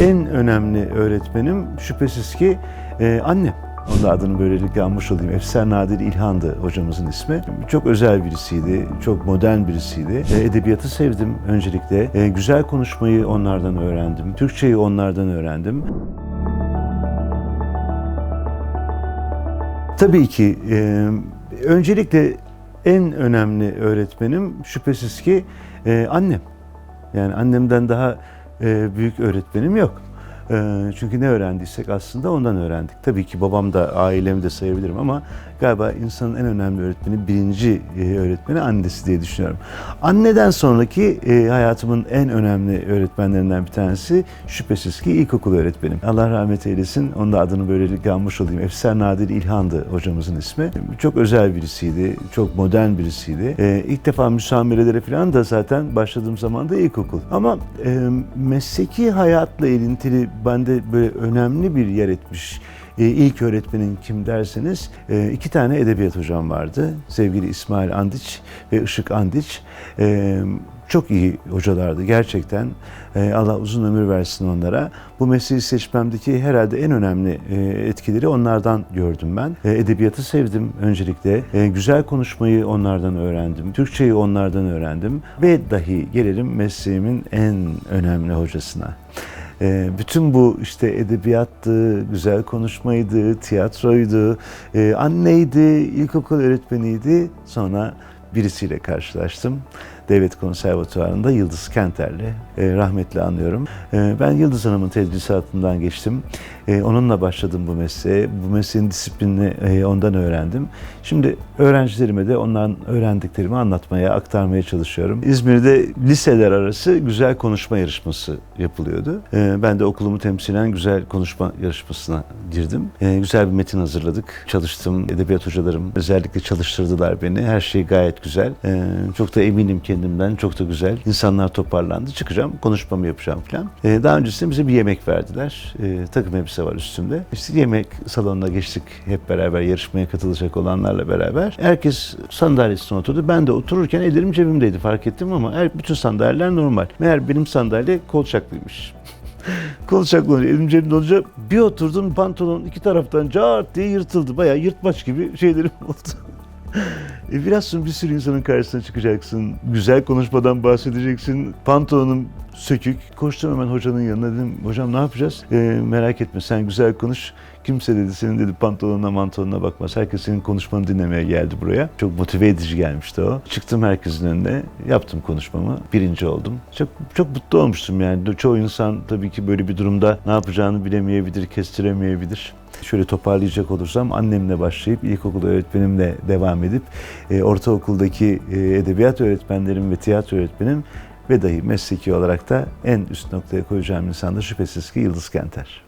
En önemli öğretmenim şüphesiz ki e, annem. Onun da adını böylelikle almış olayım. Efser Nadir İlhan'dı hocamızın ismi. Çok özel birisiydi, çok modern birisiydi. E, edebiyatı sevdim öncelikle. E, güzel konuşmayı onlardan öğrendim. Türkçeyi onlardan öğrendim. Tabii ki e, öncelikle en önemli öğretmenim şüphesiz ki annem. Yani annemden daha büyük öğretmenim yok. E, çünkü ne öğrendiysek aslında ondan öğrendik. Tabii ki babam da ailemi de sayabilirim ama galiba insanın en önemli öğretmeni birinci e, öğretmeni annesi diye düşünüyorum. Anneden sonraki e, hayatımın en önemli öğretmenlerinden bir tanesi şüphesiz ki ilkokul öğretmenim. Allah rahmet eylesin. Onun da adını böylelikle almış olayım. Efser Nadir İlhan'dı hocamızın ismi. Çok özel birisiydi. Çok modern birisiydi. E, ilk defa müsamerelere falan da zaten başladığım zaman da ilkokul. Ama mesleki hayatla ilintili bende böyle önemli bir yer etmiş e, ilk öğretmenin kim derseniz e, iki tane edebiyat hocam vardı. Sevgili İsmail Andiç ve Işık Andiç. E, çok iyi hocalardı gerçekten. Allah uzun ömür versin onlara. Bu mesleği seçmemdeki herhalde en önemli etkileri onlardan gördüm ben. Edebiyatı sevdim öncelikle. Güzel konuşmayı onlardan öğrendim. Türkçeyi onlardan öğrendim. Ve dahi gelelim mesleğimin en önemli hocasına. E, bütün bu işte edebiyattı, güzel konuşmaydı, tiyatroydu, e, anneydi, ilkokul öğretmeniydi. Sonra birisiyle karşılaştım. Devlet Konservatuvarı'nda Yıldız Kenter'le e, rahmetli anıyorum. E, ben Yıldız Hanım'ın tedrisatından geçtim. E, onunla başladım bu mesleğe. Bu mesleğin disiplinini e, ondan öğrendim. Şimdi öğrencilerime de ondan öğrendiklerimi anlatmaya, aktarmaya çalışıyorum. İzmir'de liseler arası güzel konuşma yarışması yapılıyordu. E, ben de okulumu temsilen güzel konuşma yarışmasına girdim. E, güzel bir metin hazırladık. Çalıştım. Edebiyat hocalarım özellikle çalıştırdılar beni. Her şey gayet güzel. E, çok da eminim kendimden. Çok da güzel. İnsanlar toparlandı. Çıkacağım, konuşmamı yapacağım falan. E, daha öncesinde bize bir yemek verdiler. E, takım elbise var üstümde. İşte yemek salonuna geçtik hep beraber yarışmaya katılacak olanlarla beraber. Herkes sandalyesine oturdu. Ben de otururken ellerim cebimdeydi fark ettim ama her, bütün sandalyeler normal. Meğer benim sandalye kolçaklıymış. Kolçaklı olunca, elim cebimde olunca bir oturdum pantolon iki taraftan cart diye yırtıldı. Bayağı yırtmaç gibi şeylerim oldu. E biraz sonra bir sürü insanın karşısına çıkacaksın. Güzel konuşmadan bahsedeceksin. Pantolonum sökük. Koştum hemen hocanın yanına dedim. Hocam ne yapacağız? E, merak etme sen güzel konuş. Kimse dedi senin dedi pantolonuna mantolonuna bakmaz. Herkes senin konuşmanı dinlemeye geldi buraya. Çok motive edici gelmişti o. Çıktım herkesin önüne. Yaptım konuşmamı. Birinci oldum. Çok çok mutlu olmuştum yani. Çoğu insan tabii ki böyle bir durumda ne yapacağını bilemeyebilir, kestiremeyebilir. Şöyle toparlayacak olursam annemle başlayıp ilkokul öğretmenimle devam edip e, ortaokuldaki e, edebiyat öğretmenlerim ve tiyatro öğretmenim ve dahi mesleki olarak da en üst noktaya koyacağım insan da şüphesiz ki Yıldız Kenter.